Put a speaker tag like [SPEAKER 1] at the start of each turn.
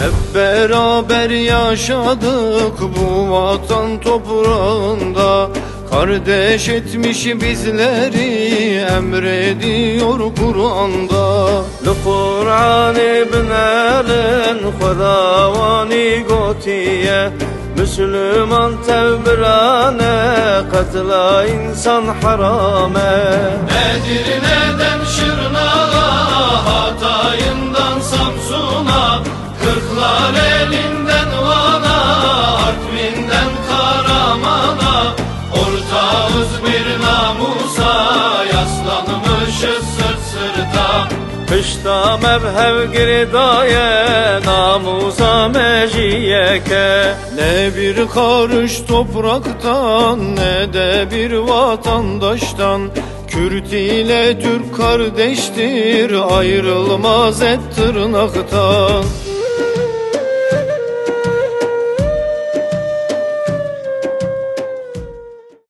[SPEAKER 1] Hep beraber yaşadık bu vatan toprağında. Kardeş etmiş bizleri emrediyor Kur'an'da.
[SPEAKER 2] Kur'an ibnelin Xudavani gotiye Müslüman tevbirane Katla insan harame.
[SPEAKER 1] Nedir nedir Kırklar elinden Van'a Artvin'den Karaman'a. Ortağız bir namusa Yaslanmışız sırt sırta.
[SPEAKER 2] Kışta mevhev girdaya Namusa meciyeke.
[SPEAKER 1] Ne bir karış topraktan ne de bir vatandaştan. Kürt ile Türk kardeştir ayrılmaz et tırnaktan